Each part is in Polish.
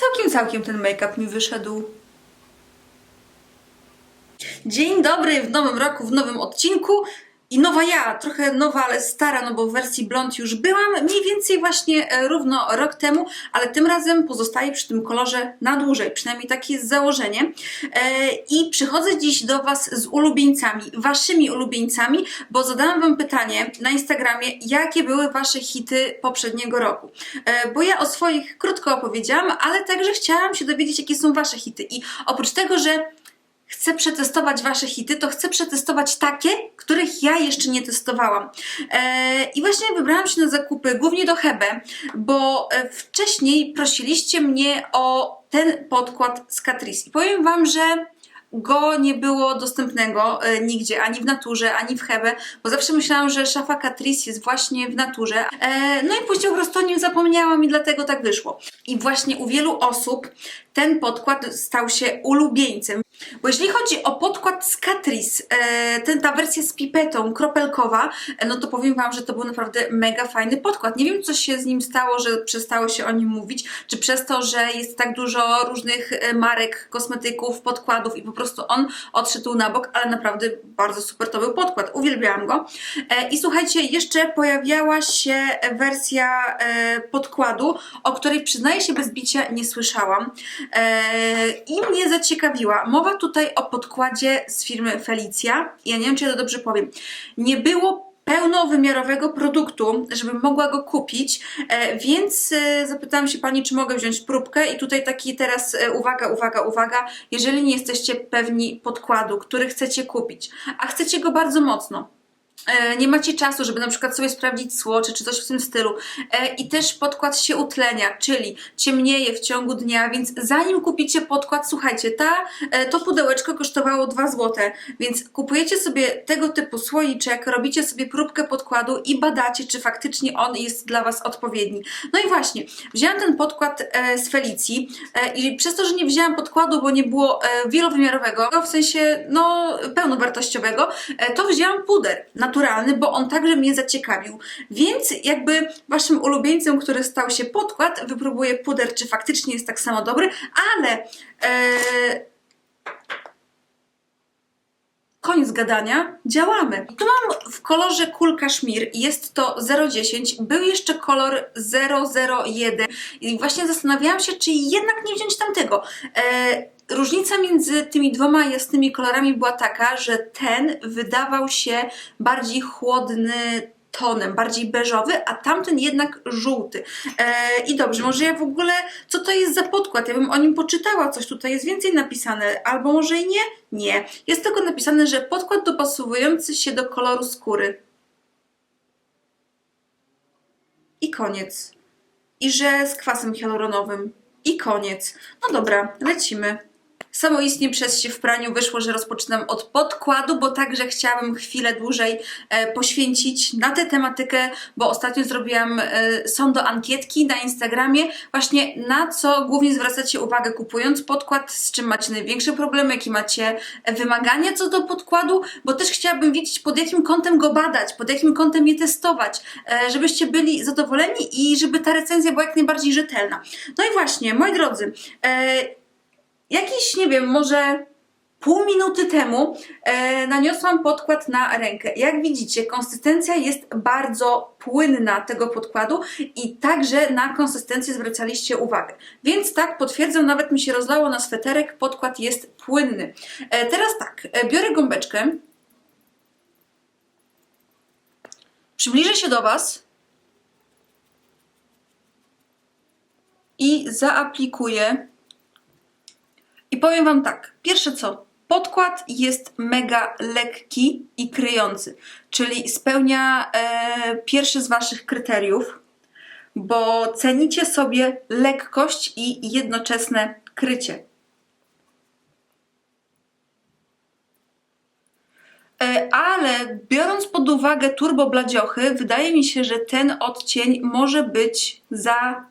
całkiem, całkiem ten make-up mi wyszedł. Dzień dobry w nowym roku, w nowym odcinku. I nowa ja, trochę nowa, ale stara, no bo w wersji blond już byłam, mniej więcej właśnie e, równo rok temu, ale tym razem pozostaję przy tym kolorze na dłużej, przynajmniej takie jest założenie. E, I przychodzę dziś do Was z ulubieńcami, Waszymi ulubieńcami, bo zadałam Wam pytanie na Instagramie, jakie były Wasze hity poprzedniego roku. E, Bo ja o swoich krótko opowiedziałam, ale także chciałam się dowiedzieć, jakie są Wasze hity. I oprócz tego, że chcę przetestować Wasze hity, to chcę przetestować takie, których ja jeszcze nie testowałam. E, I właśnie wybrałam się na zakupy głównie do Hebe, bo e, wcześniej prosiliście mnie o ten podkład z Catrice. I powiem Wam, że go nie było dostępnego e, nigdzie, ani w naturze, ani w Hebe, bo zawsze myślałam, że szafa Catrice jest właśnie w naturze. No i później po prostu o nim zapomniałam i dlatego tak wyszło. I właśnie u wielu osób ten podkład stał się ulubieńcem. Bo jeżeli chodzi o podkład z Catrice, e, ten, ta wersja z pipetą, kropelkowa, e, no to powiem Wam, że to był naprawdę mega fajny podkład. Nie wiem, co się z nim stało, że przestało się o nim mówić, czy przez to, że jest tak dużo różnych e, marek, kosmetyków, podkładów i po prostu on odszedł na bok, ale naprawdę bardzo super to był podkład. Uwielbiałam go. I słuchajcie, jeszcze pojawiała się wersja podkładu, o której przyznaję się bez bicia nie słyszałam. I mnie zaciekawiła. Mowa tutaj o podkładzie z firmy Felicia. Ja nie wiem, czy ja to dobrze powiem. Nie było pełnowymiarowego produktu, żebym mogła go kupić, e, więc e, zapytałam się Pani, czy mogę wziąć próbkę i tutaj taki teraz e, uwaga, uwaga, uwaga, jeżeli nie jesteście pewni podkładu, który chcecie kupić, a chcecie go bardzo mocno, nie macie czasu, żeby na przykład sobie sprawdzić słocze czy coś w tym stylu e, i też podkład się utlenia, czyli ciemnieje w ciągu dnia, więc zanim kupicie podkład, słuchajcie, ta, e, to pudełeczko kosztowało 2 zł, więc kupujecie sobie tego typu słoiczek, robicie sobie próbkę podkładu i badacie, czy faktycznie on jest dla Was odpowiedni. No i właśnie, wzięłam ten podkład e, z Felicji e, i przez to, że nie wzięłam podkładu, bo nie było e, wielowymiarowego, w sensie no pełnowartościowego, e, to wzięłam puder bo on także mnie zaciekawił. Więc jakby waszym ulubieńcem, który stał się podkład, wypróbuję puder, czy faktycznie jest tak samo dobry, ale e, koniec gadania, działamy. Tu mam w kolorze kulka szmir, jest to 010, był jeszcze kolor 001 i właśnie zastanawiałam się, czy jednak nie wziąć tamtego. E, Różnica między tymi dwoma jasnymi kolorami była taka, że ten wydawał się bardziej chłodny tonem, bardziej beżowy, a tamten jednak żółty. E, I dobrze, może ja w ogóle, co to jest za podkład? Ja bym o nim poczytała, coś tutaj jest więcej napisane, albo może i nie? Nie. Jest tylko napisane, że podkład dopasowujący się do koloru skóry. I koniec. I że z kwasem hialuronowym. I koniec. No dobra, lecimy. Samoistnie przez się w praniu wyszło, że rozpoczynam od podkładu, bo także chciałabym chwilę dłużej e, poświęcić na tę tematykę, bo ostatnio zrobiłam e, sondo ankietki na Instagramie, właśnie na co głównie zwracacie uwagę kupując podkład, z czym macie największe problemy, jakie macie wymagania co do podkładu, bo też chciałabym wiedzieć pod jakim kątem go badać, pod jakim kątem je testować, e, żebyście byli zadowoleni i żeby ta recenzja była jak najbardziej rzetelna. No i właśnie, moi drodzy, Jakiś, nie wiem, może pół minuty temu e, naniosłam podkład na rękę. Jak widzicie, konsystencja jest bardzo płynna tego podkładu i także na konsystencję zwracaliście uwagę. Więc tak, potwierdzam, nawet mi się rozlało na sweterek, podkład jest płynny. E, teraz tak, e, biorę gąbeczkę, przybliżę się do Was i zaaplikuję i powiem Wam tak, pierwsze co, podkład jest mega lekki i kryjący, czyli spełnia e, pierwszy z Waszych kryteriów, bo cenicie sobie lekkość i jednoczesne krycie. E, Ale biorąc pod uwagę turbo bladziochy, wydaje mi się, że ten odcień może być za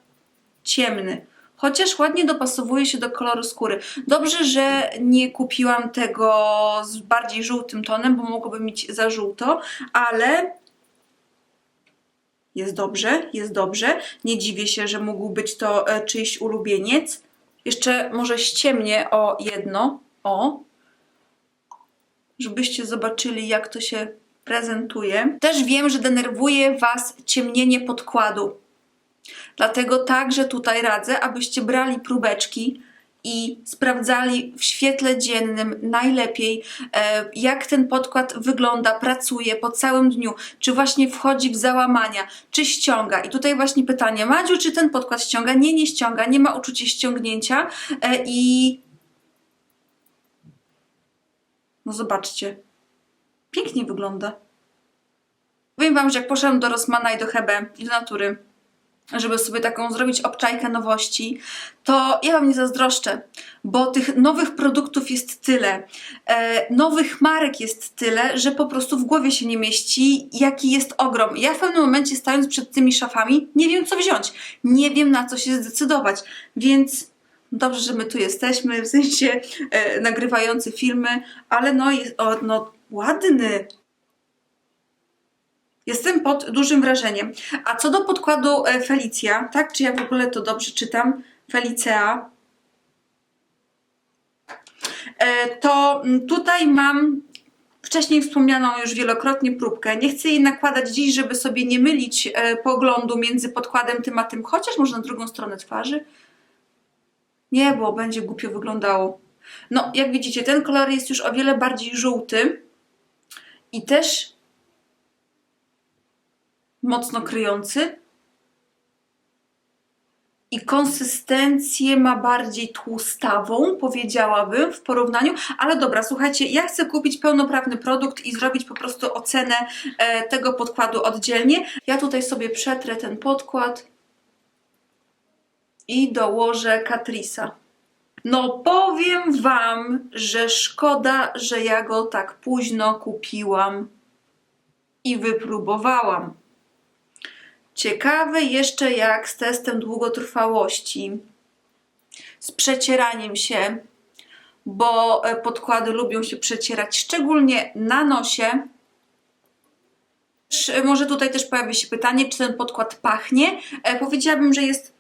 ciemny. Chociaż ładnie dopasowuje się do koloru skóry. Dobrze, że nie kupiłam tego z bardziej żółtym tonem, bo mogłoby mieć za żółto, ale jest dobrze, jest dobrze. Nie dziwię się, że mógł być to e, czyjś ulubieniec. Jeszcze może ściemnię o jedno. O. Żebyście zobaczyli, jak to się prezentuje. Też wiem, że denerwuje Was ciemnienie podkładu. Dlatego także tutaj radzę, abyście brali próbeczki i sprawdzali w świetle dziennym najlepiej, e, jak ten podkład wygląda, pracuje po całym dniu, czy właśnie wchodzi w załamania, czy ściąga. I tutaj właśnie pytanie, Madziu, czy ten podkład ściąga? Nie, nie ściąga, nie ma uczucia ściągnięcia e, i no zobaczcie, pięknie wygląda. Powiem Wam, że jak poszłam do Rossmana i do Hebe i do Natury, żeby sobie taką zrobić obczajkę nowości, to ja Wam nie zazdroszczę, bo tych nowych produktów jest tyle, e, nowych marek jest tyle, że po prostu w głowie się nie mieści, jaki jest ogrom. Ja w pewnym momencie stając przed tymi szafami, nie wiem co wziąć, nie wiem na co się zdecydować, więc dobrze, że my tu jesteśmy, w sensie e, nagrywający filmy, ale no, jest, o, no ładny, Jestem pod dużym wrażeniem. A co do podkładu e, Felicia, tak? Czy ja w ogóle to dobrze czytam? Felicea. E, To tutaj mam wcześniej wspomnianą już wielokrotnie próbkę. Nie chcę jej nakładać dziś, żeby sobie nie mylić e, poglądu między podkładem tym a tym, chociaż może na drugą stronę twarzy. Nie, bo będzie głupio wyglądało. No, jak widzicie, ten kolor jest już o wiele bardziej żółty i też mocno kryjący. I konsystencję ma bardziej tłustawą, powiedziałabym, w porównaniu. Ale dobra, słuchajcie, ja chcę kupić pełnoprawny produkt i zrobić po prostu ocenę e, tego podkładu oddzielnie. Ja tutaj sobie przetrę ten podkład i dołożę Catrice'a. No powiem Wam, że szkoda, że ja go tak późno kupiłam i wypróbowałam. Ciekawe jeszcze jak z testem długotrwałości, z przecieraniem się, bo e, podkłady lubią się przecierać, szczególnie na nosie. E, Może tutaj też pojawi się pytanie, czy ten podkład pachnie. E, Powiedziałabym, że jest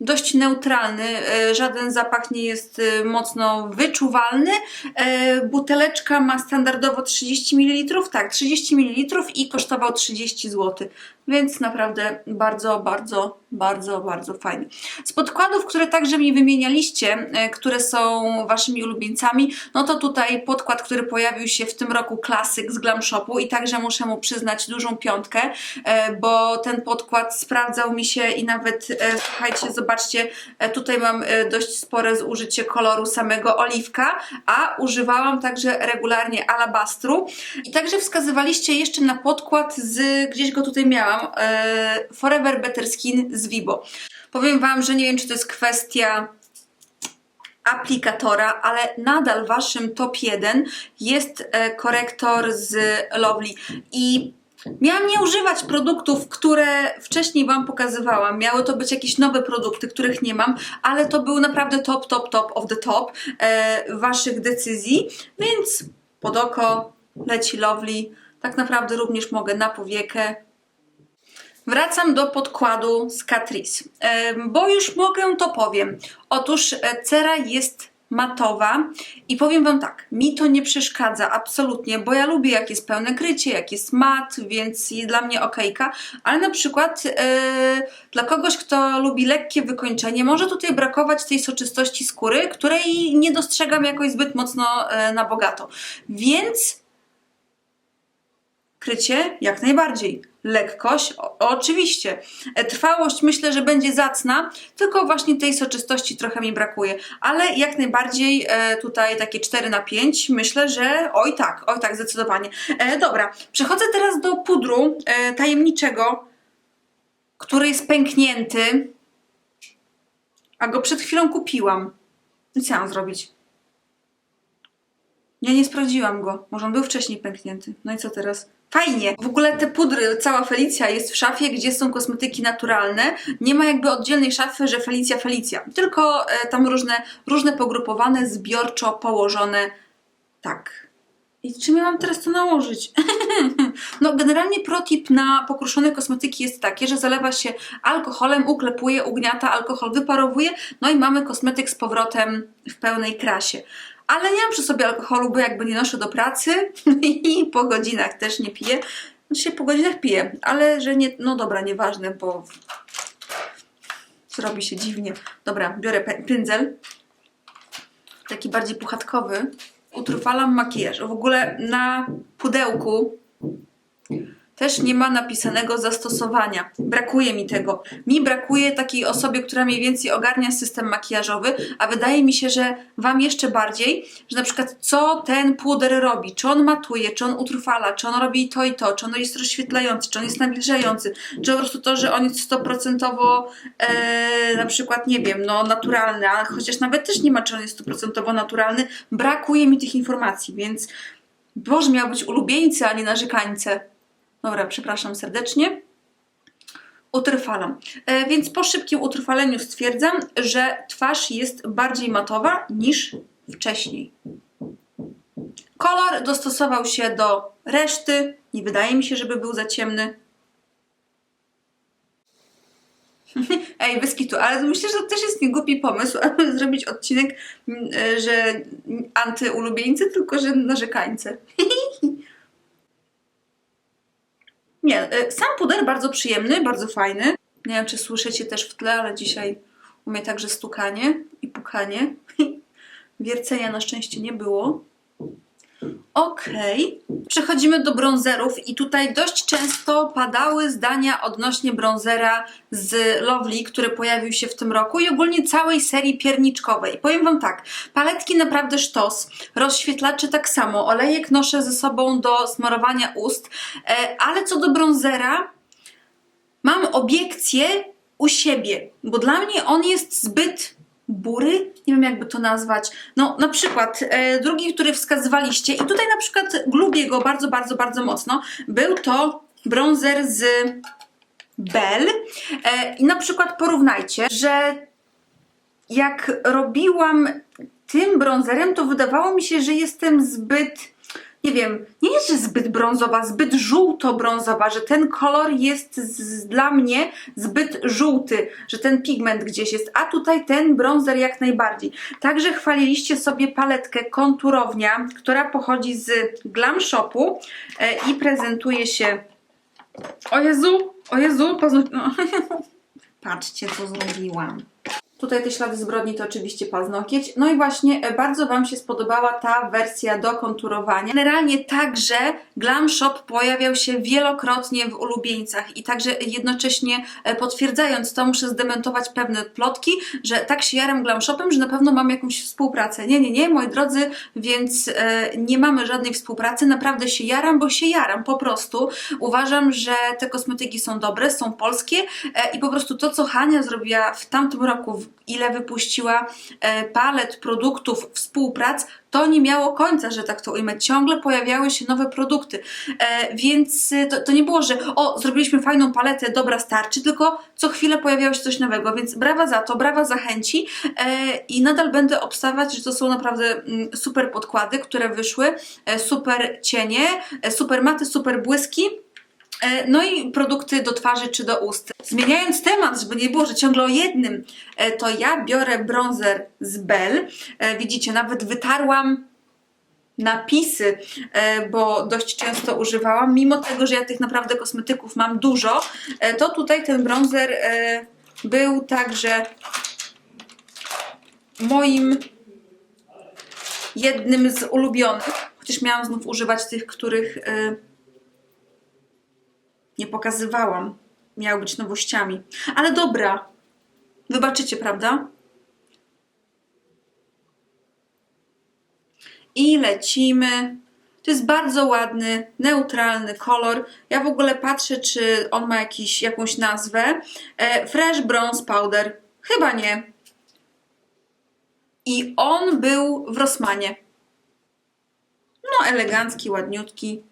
dość neutralny, e, żaden zapach nie jest e, mocno wyczuwalny. E, Buteleczka ma standardowo 30 ml, tak, 30 ml i kosztował 30 zł, więc naprawdę bardzo, bardzo, bardzo, bardzo fajny. Z podkładów, które także mi wymienialiście, e, które są waszymi ulubieńcami, no to tutaj podkład, który pojawił się w tym roku klasyk z Glam Shopu i także muszę mu przyznać dużą piątkę, e, bo ten podkład sprawdzał mi się i nawet, e, słuchajcie, zobaczcie, tutaj mam dość spore zużycie koloru samego oliwka, a używałam także regularnie alabastru i także wskazywaliście jeszcze na podkład z, gdzieś go tutaj miałam, Forever Better Skin z Vibo. Powiem Wam, że nie wiem, czy to jest kwestia aplikatora, ale nadal waszym top 1 jest e, korektor z Lovely i Miałam nie używać produktów, które wcześniej Wam pokazywałam. Miały to być jakieś nowe produkty, których nie mam, ale to był naprawdę top, top, top of the top e, Waszych decyzji, więc pod oko leci Lovely. Tak naprawdę również mogę na powiekę, Wracam do podkładu z Catrice, bo już mogę to powiem. Otóż e, cera jest matowa i powiem Wam tak, mi to nie przeszkadza absolutnie, bo ja lubię jak jest pełne krycie, jak jest mat, więc jest dla mnie okejka, ale na przykład e, dla kogoś, kto lubi lekkie wykończenie, może tutaj brakować tej soczystości skóry, której nie dostrzegam jakoś zbyt mocno e, na bogato. Więc krycie jak najbardziej. Lekkość, o, oczywiście. E, Trwałość myślę, że będzie zacna, tylko właśnie tej soczystości trochę mi brakuje. Ale jak najbardziej e, tutaj takie 4 na 5 myślę, że oj tak, oj tak, zdecydowanie. E, dobra, przechodzę teraz do pudru e, tajemniczego, który jest pęknięty, a go przed chwilą kupiłam. I co mam zrobić? Ja nie sprawdziłam go. Może on był wcześniej pęknięty. No i co teraz? Fajnie. W ogóle te pudry, cała Felicja jest w szafie, gdzie są kosmetyki naturalne. Nie ma jakby oddzielnej szafy, że Felicja, Felicja. Tylko e, tam różne, różne pogrupowane, zbiorczo położone tak. I czy miałam teraz to nałożyć? no, generalnie protip na pokruszone kosmetyki jest taki, że zalewa się alkoholem, uklepuje, ugniata, alkohol wyparowuje, no i mamy kosmetyk z powrotem w pełnej krasie. Ale nie mam przy sobie alkoholu, bo jakby nie noszę do pracy i po godzinach też nie piję. Znaczy po godzinach piję, ale że nie, no dobra, nieważne, bo zrobi się dziwnie. Dobra, biorę pę- pędzel, taki bardziej puchatkowy. Utrwalam makijaż. W ogóle na pudełku też nie ma napisanego zastosowania. Brakuje mi tego. Mi brakuje takiej osobie, która mniej więcej ogarnia system makijażowy, a wydaje mi się, że Wam jeszcze bardziej, że na przykład co ten puder robi, czy on matuje, czy on utrwala, czy on robi to i to, czy on jest rozświetlający, czy on jest nawilżający, czy po prostu to, że on jest stoprocentowo e, na przykład, nie wiem, no naturalny, a chociaż nawet też nie ma, czy on jest stoprocentowo naturalny, brakuje mi tych informacji, więc Boże, miał być ulubieńcy, a nie narzekańce. Dobra, przepraszam serdecznie. Utrwalam. E, więc po szybkim utrwaleniu stwierdzam, że twarz jest bardziej matowa niż wcześniej. Kolor dostosował się do reszty. Nie wydaje mi się, żeby był za ciemny. Ej, bez kitu, ale myślę, że to też jest niegłupi pomysł, aby zrobić odcinek, mm, e, że antyulubieńcy, tylko że narzekańcy. Nie, e, sam puder bardzo przyjemny, bardzo fajny. Nie wiem, czy słyszycie też w tle, ale dzisiaj u mnie także stukanie i pukanie. Wiercenia na szczęście nie było. Okej. Przechodzimy do brązerów i tutaj dość często padały zdania odnośnie brązera z Lovely, który pojawił się w tym roku i ogólnie całej serii pierniczkowej. Powiem Wam tak, paletki naprawdę sztos, rozświetlacze tak samo, olejek noszę ze sobą do smarowania ust, e, ale co do brązera, mam obiekcję u siebie, bo dla mnie on jest zbyt bury, nie wiem jakby to nazwać. No na przykład e, drugi, który wskazywaliście i tutaj na przykład lubię go bardzo, bardzo, bardzo mocno, był to bronzer z Bell e, i na przykład porównajcie, że jak robiłam tym bronzerem, to wydawało mi się, że jestem zbyt nie wiem, nie jest, zbyt brązowa, zbyt żółto-brązowa, że ten kolor jest z, dla mnie zbyt żółty, że ten pigment gdzieś jest, a tutaj ten bronzer jak najbardziej. Także chwaliliście sobie paletkę konturownia, która pochodzi z Glam Shopu e, i prezentuje się o Jezu, o Jezu. No. Patrzcie, co zrobiłam. Tutaj te ślady zbrodni to oczywiście paznokieć. No i właśnie e, bardzo Wam się spodobała ta wersja do konturowania. Generalnie także Glam Shop pojawiał się wielokrotnie w ulubieńcach i także jednocześnie e, potwierdzając to muszę zdementować pewne plotki, że tak się jaram Glam Shopem, że na pewno mam jakąś współpracę. Nie, nie, nie, moi drodzy, więc e, nie mamy żadnej współpracy. Naprawdę się jaram, bo się jaram po prostu. Uważam, że te kosmetyki są dobre, są polskie i po prostu to, co Hania zrobiła w tamtym roku, w- ile wypuściła e, palet produktów, współprac, to nie miało końca, że tak to ujmę. Ciągle pojawiały się nowe produkty, e, więc e, to, to nie było, że o, zrobiliśmy fajną paletę, dobra, starczy, tylko co chwilę pojawiało się coś nowego, więc brawa za to, brawa za chęci i nadal będę obstawiać, że to są naprawdę mm, super podkłady, które wyszły, super cienie, super maty, super błyski. E, No i produkty do twarzy czy do ust. Zmieniając temat, żeby nie było, że ciągle o jednym, e, to ja biorę bronzer z Bell. E, Widzicie, nawet wytarłam napisy, bo dość często używałam, mimo tego, że ja tych naprawdę kosmetyków mam dużo, to tutaj ten bronzer był także moim jednym z ulubionych, chociaż miałam znów używać tych, których nie pokazywałam. Miały być nowościami. Ale dobra. Wybaczycie, prawda? I lecimy. To jest bardzo ładny, neutralny kolor. Ja w ogóle patrzę, czy on ma jakiś, jakąś nazwę. E, Fresh Bronze Powder. Chyba nie. I on był w Rossmanie. No, elegancki, ładniutki.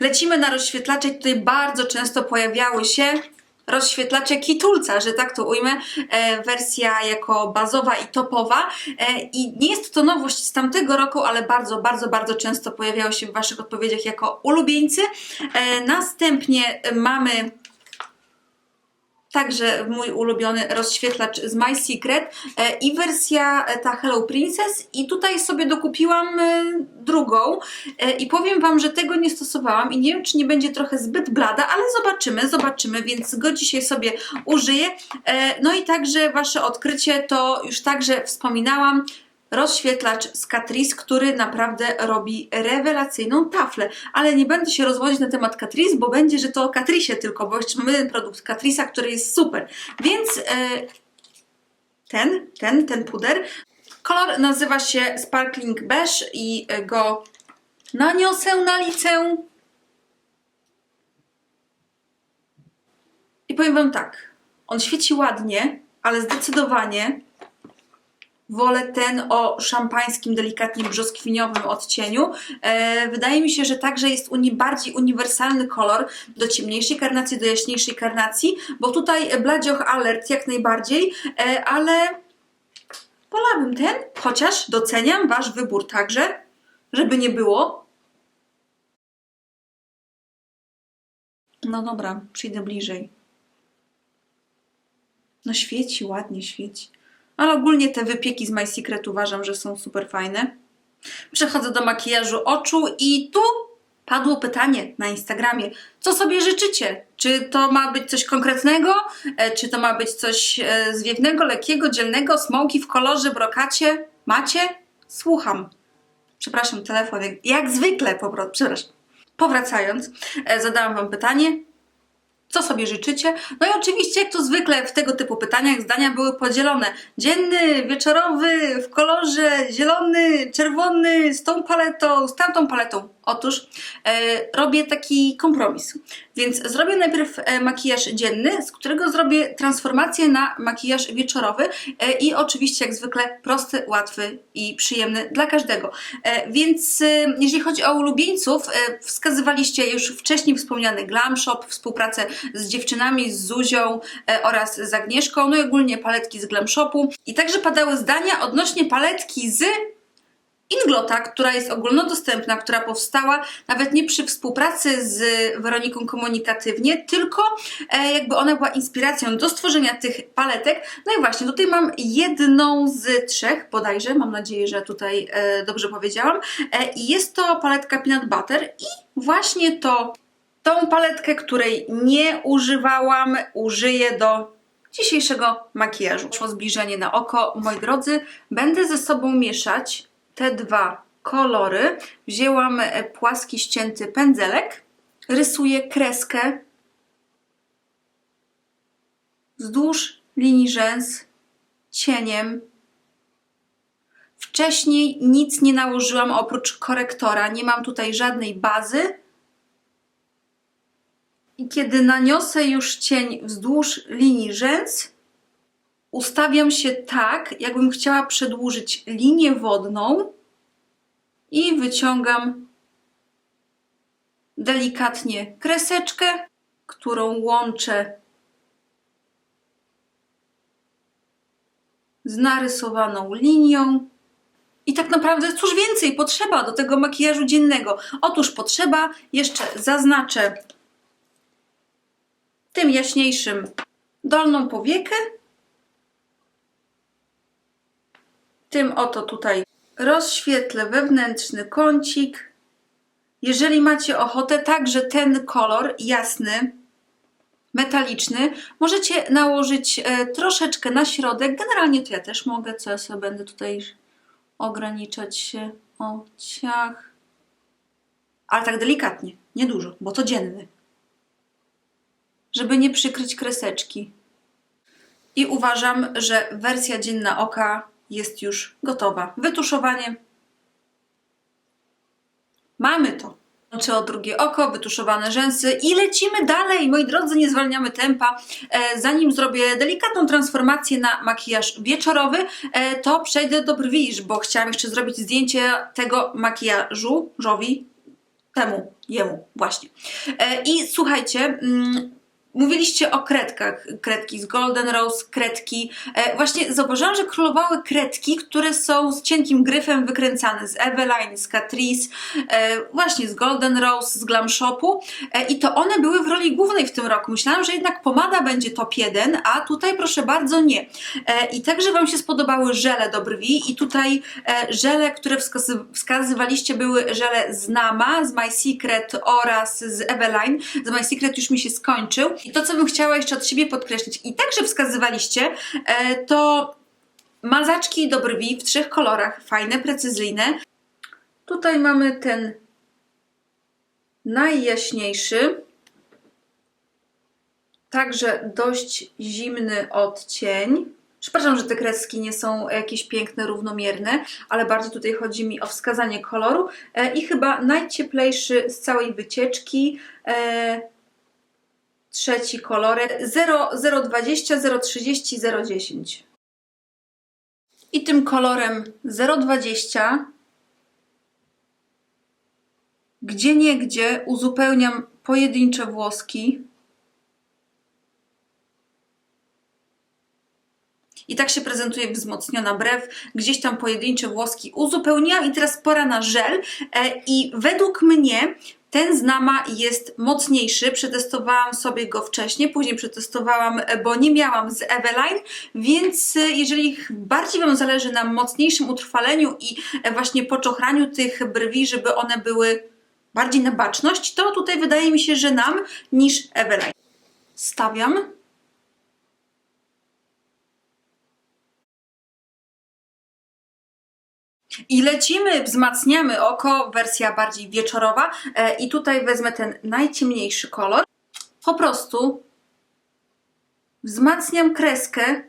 Lecimy na rozświetlacze i tutaj bardzo często pojawiały się rozświetlacze Kitulca, że tak to ujmę, e, wersja jako bazowa i topowa e, i nie jest to nowość z tamtego roku, ale bardzo, bardzo, bardzo często pojawiało się w Waszych odpowiedziach jako ulubieńcy. E, następnie mamy Także mój ulubiony rozświetlacz z My Secret e, i wersja e, ta Hello Princess. I tutaj sobie dokupiłam e, drugą. I powiem Wam, że tego nie stosowałam i nie wiem, czy nie będzie trochę zbyt blada, ale zobaczymy, zobaczymy, więc go dzisiaj sobie użyję. No i także Wasze odkrycie to już także wspominałam, rozświetlacz z Catrice, który naprawdę robi rewelacyjną taflę. Ale nie będę się rozwodzić na temat Catrice, bo będzie, że to Catrice tylko, bo jeszcze mamy produkt Catrice'a, który jest super. Więc e, ten, ten, ten puder. Kolor nazywa się Sparkling Beige i go naniosę na licę. I powiem Wam tak, on świeci ładnie, ale zdecydowanie wolę ten o szampańskim, delikatnie brzoskwiniowym odcieniu. E, wydaje mi się, że także jest uni bardziej uniwersalny kolor do ciemniejszej karnacji, do jaśniejszej karnacji, bo tutaj Bladzioch Alert jak najbardziej, e, ale wolałabym ten, chociaż doceniam Wasz wybór także, żeby nie było. No dobra, przyjdę bliżej. No świeci, ładnie świeci. Ale ogólnie te wypieki z My Secret uważam, że są super fajne. Przechodzę do makijażu oczu i tu padło pytanie na Instagramie. Co sobie życzycie? Czy to ma być coś konkretnego? E, Czy to ma być coś e, zwiewnego, lekkiego, dzielnego, smoki w kolorze, brokacie? Macie? Słucham. Przepraszam, telefon jak, zwykle po prostu. Przepraszam. Powracając, e, zadałam Wam pytanie, co sobie życzycie. No i oczywiście, jak to zwykle w tego typu pytaniach, zdania były podzielone. Dzienny, wieczorowy, w kolorze zielony, czerwony, z tą paletą, z tamtą paletą. Otóż e, robię taki kompromis. Więc zrobię najpierw e, makijaż dzienny, z którego zrobię transformację na makijaż wieczorowy e, i oczywiście jak zwykle prosty, łatwy i przyjemny dla każdego. E, więc e, jeżeli chodzi o ulubieńców, e, wskazywaliście już wcześniej wspomniany Glam Shop, współpracę z dziewczynami, z Zuzią e, oraz z Agnieszką, no i ogólnie paletki z Glam Shopu. I także padały zdania odnośnie paletki z Inglota, która jest ogólnodostępna, która powstała nawet nie przy współpracy z Weroniką komunikatywnie, tylko e, jakby ona była inspiracją do stworzenia tych paletek. No i właśnie, tutaj mam jedną z trzech, bodajże, mam nadzieję, że tutaj e, dobrze powiedziałam. E, I jest to paletka Peanut Butter i właśnie to, tą paletkę, której nie używałam, użyję do dzisiejszego makijażu. Szło zbliżenie na oko. Moi drodzy, będę ze sobą mieszać te dwa kolory. Wzięłam e, płaski ścięty pędzelek, rysuję kreskę wzdłuż linii rzęs cieniem. Wcześniej nic nie nałożyłam oprócz korektora, nie mam tutaj żadnej bazy. I kiedy naniosę już cień wzdłuż linii rzęs, ustawiam się tak, jakbym chciała przedłużyć linię wodną i wyciągam delikatnie kreseczkę, którą łączę z narysowaną linią. I tak naprawdę cóż więcej potrzeba do tego makijażu dziennego? Otóż potrzeba, jeszcze zaznaczę tym jaśniejszym dolną powiekę tym oto tutaj rozświetlę wewnętrzny kącik. Jeżeli macie ochotę, także ten kolor jasny, metaliczny, możecie nałożyć e, troszeczkę na środek. Generalnie to ja też mogę, co ja sobie będę tutaj ograniczać się o ciach. Ale tak delikatnie, nie dużo, bo to dzienny. Żeby nie przykryć kreseczki. I uważam, że wersja dzienna oka jest już gotowa. Wytuszowanie. Mamy to. Czy o drugie oko, wytuszowane rzęsy i lecimy dalej. Moi drodzy, nie zwalniamy tempa. E, zanim zrobię delikatną transformację na makijaż wieczorowy, e, to przejdę do brwi, bo chciałam jeszcze zrobić zdjęcie tego makijażu, żowi, temu, jemu, właśnie. E, I słuchajcie, mm, Mówiliście o kredkach, kredki z Golden Rose, kredki. E, właśnie zauważyłam, że królowały kredki, które są z cienkim gryfem wykręcane, z Eveline, z Catrice, e, właśnie z Golden Rose, z Glam Shopu e, i to one były w roli głównej w tym roku. Myślałam, że jednak pomada będzie top 1, a tutaj proszę bardzo nie. E, I także Wam się spodobały żele do brwi i tutaj e, żele, które wskazy wskazywaliście były żele z Nama, z My Secret oraz z Eveline. Z My Secret już mi się skończył. I to, co bym chciała jeszcze od siebie podkreślić i także wskazywaliście, e, to mazaczki do brwi w trzech kolorach, fajne, precyzyjne. Tutaj mamy ten najjaśniejszy, także dość zimny odcień. Przepraszam, że te kreski nie są jakieś piękne, równomierne, ale bardziej tutaj chodzi mi o wskazanie koloru. E, I chyba najcieplejszy z całej wycieczki, e, trzeci kolorek 0,020, 0,30, 0,10. I tym kolorem 0,20 gdzie niegdzie uzupełniam pojedyncze włoski. I tak się prezentuje wzmocniona brew. Gdzieś tam pojedyncze włoski uzupełniłam i teraz pora na żel. E, I według mnie ten z Nama jest mocniejszy. Przetestowałam sobie go wcześniej, później przetestowałam, bo nie miałam z Eveline, więc e, jeżeli bardziej Wam zależy na mocniejszym utrwaleniu i e, właśnie poczochraniu tych brwi, żeby one były bardziej na baczność, to tutaj wydaje mi się, że nam niż Eveline. Stawiam. I lecimy, wzmacniamy oko, wersja bardziej wieczorowa. E, I tutaj wezmę ten najciemniejszy kolor. Po prostu wzmacniam kreskę,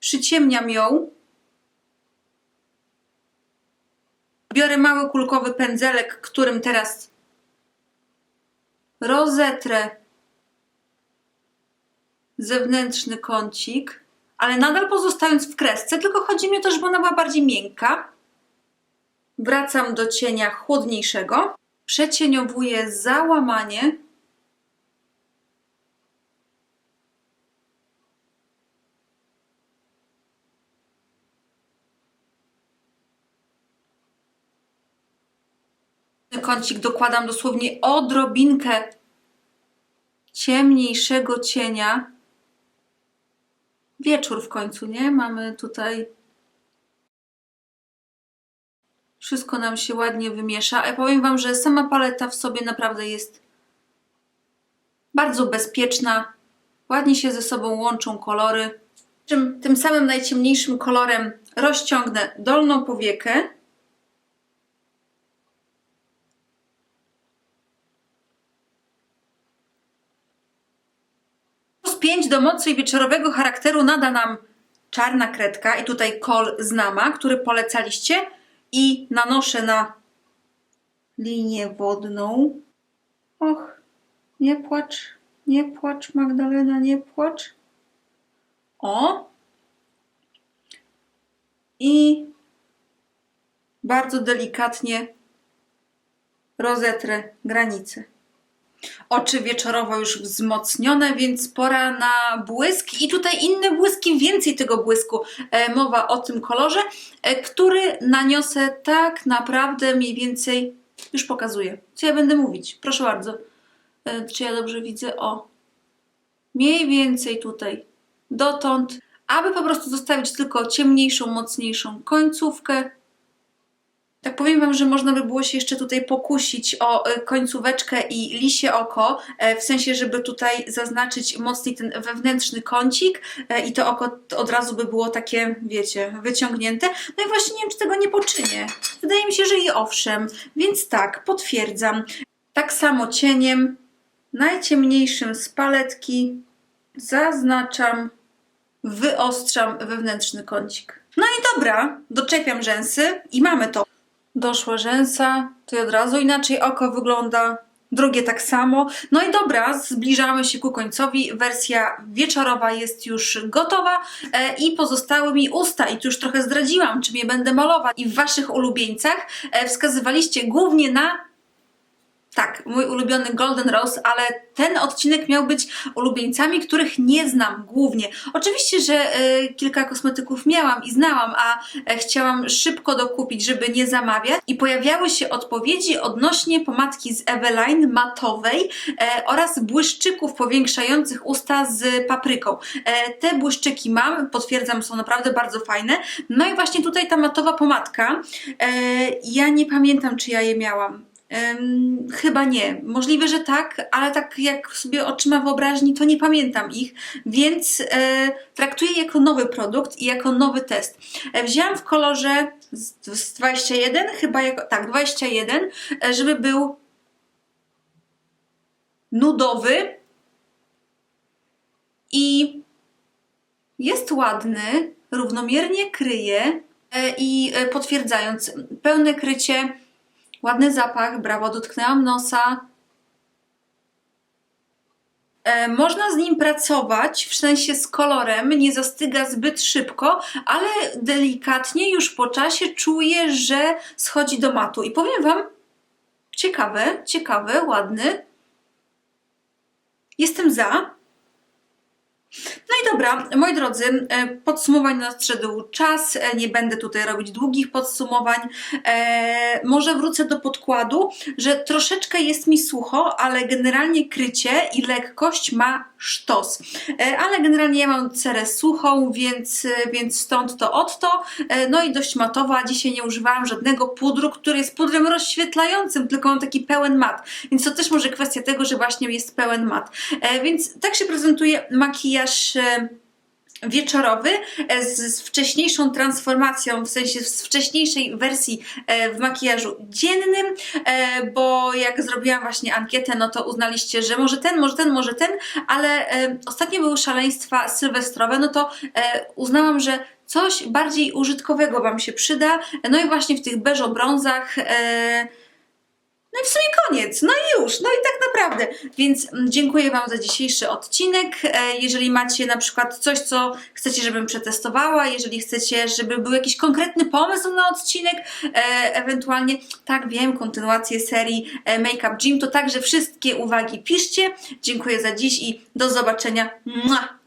przyciemniam ją. Biorę mały kulkowy pędzelek, którym teraz rozetrę zewnętrzny kącik ale nadal pozostając w kresce, tylko chodzi mi o to, żeby ona była bardziej miękka. Wracam do cienia chłodniejszego, przecieniowuję załamanie. Kącik dokładam dosłownie odrobinkę ciemniejszego cienia wieczór w końcu, nie? Mamy tutaj. Wszystko nam się ładnie wymiesza. Ja powiem Wam, że sama paleta w sobie naprawdę jest bardzo bezpieczna. Ładnie się ze sobą łączą kolory. Tym, tym samym najciemniejszym kolorem rozciągnę dolną powiekę. 5 do mocy i wieczorowego charakteru nada nam czarna kredka i tutaj kol z Nama, który polecaliście i nanoszę na linię wodną. Och, nie płacz, nie płacz Magdalena, nie płacz. O! I bardzo delikatnie rozetrę granicę. Oczy wieczorowo już wzmocnione, więc pora na błysk. I tutaj inne błyski, więcej tego błysku. E, mowa o tym kolorze, e, który naniosę tak naprawdę mniej więcej. Już pokazuję. Co ja będę mówić? Proszę bardzo. E, czy ja dobrze widzę? O. Mniej więcej tutaj. Dotąd. Aby po prostu zostawić tylko ciemniejszą, mocniejszą końcówkę tak powiem Wam, że można by było się jeszcze tutaj pokusić o e, końcóweczkę i lisie oko, e, w sensie, żeby tutaj zaznaczyć mocniej ten wewnętrzny kącik e, i to oko od razu by było takie, wiecie, wyciągnięte. No i właśnie nie wiem, czy tego nie poczynię. Wydaje mi się, że i owszem. Więc tak, potwierdzam. Tak samo cieniem, najciemniejszym z paletki zaznaczam, wyostrzam wewnętrzny kącik. No i dobra, doczepiam rzęsy i mamy to doszła rzęsa, to od razu inaczej oko wygląda, drugie tak samo. No i dobra, zbliżamy się ku końcowi. Wersja wieczorowa jest już gotowa e, i pozostały mi usta i tu już trochę zdradziłam, czym je będę malować. I w Waszych ulubieńcach e, wskazywaliście głównie na Tak, mój ulubiony Golden Rose, ale ten odcinek miał być ulubieńcami, których nie znam głównie. Oczywiście, że e, kilka kosmetyków miałam i znałam, a e, chciałam szybko dokupić, żeby nie zamawiać. I pojawiały się odpowiedzi odnośnie pomadki z Eveline matowej e, oraz błyszczyków powiększających usta z papryką. E, te błyszczyki mam, potwierdzam, są naprawdę bardzo fajne. No i właśnie tutaj ta matowa pomadka. E, ja nie pamiętam, czy ja je miałam. Em, chyba nie. Możliwe, że tak, ale tak jak sobie oczyma wyobraźni, to nie pamiętam ich, więc e, traktuję jako nowy produkt i jako nowy test. E, wzięłam w kolorze z, z 21, chyba jako, tak, 21, e, żeby był nudowy i jest ładny, równomiernie kryje e, i e, potwierdzając, pełne krycie, ładny zapach, brawo, dotknęłam nosa. E, Można z nim pracować, w sensie z kolorem, nie zastyga zbyt szybko, ale delikatnie już po czasie czuję, że schodzi do matu. I powiem Wam, ciekawe, ciekawe, ładny. Jestem za. No i dobra, moi drodzy, e, podsumowań nadszedł czas. E, Nie będę tutaj robić długich podsumowań. E, może wrócę do podkładu, że troszeczkę jest mi sucho, ale generalnie krycie i lekkość ma sztos. Ale generalnie ja mam cerę suchą, więc, więc stąd to odto. No i dość matowa. Dzisiaj nie używałam żadnego pudru, który jest pudrem rozświetlającym, tylko on taki pełen mat. Więc to też może kwestia tego, że właśnie jest pełen mat. Więc tak się prezentuje makijaż e, wieczorowy e, z, wcześniejszą transformacją, w sensie z wcześniejszej wersji e, w makijażu dziennym, bo jak zrobiłam właśnie ankietę, no to uznaliście, że może ten, może ten, może ten, ale ostatnio były szaleństwa sylwestrowe, no to uznałam, że coś bardziej użytkowego Wam się przyda, no i właśnie w tych beżo-brązach e, no i w sumie koniec, no i już, no i tak naprawdę. Więc mm, dziękuję Wam za dzisiejszy odcinek. E, Jeżeli macie na przykład coś, co chcecie, żebym przetestowała, jeżeli chcecie, żeby był jakiś konkretny pomysł na odcinek, e, ewentualnie, tak wiem, kontynuację serii e, Make Up Gym, to także wszystkie uwagi piszcie. Dziękuję za dziś i do zobaczenia. Mua!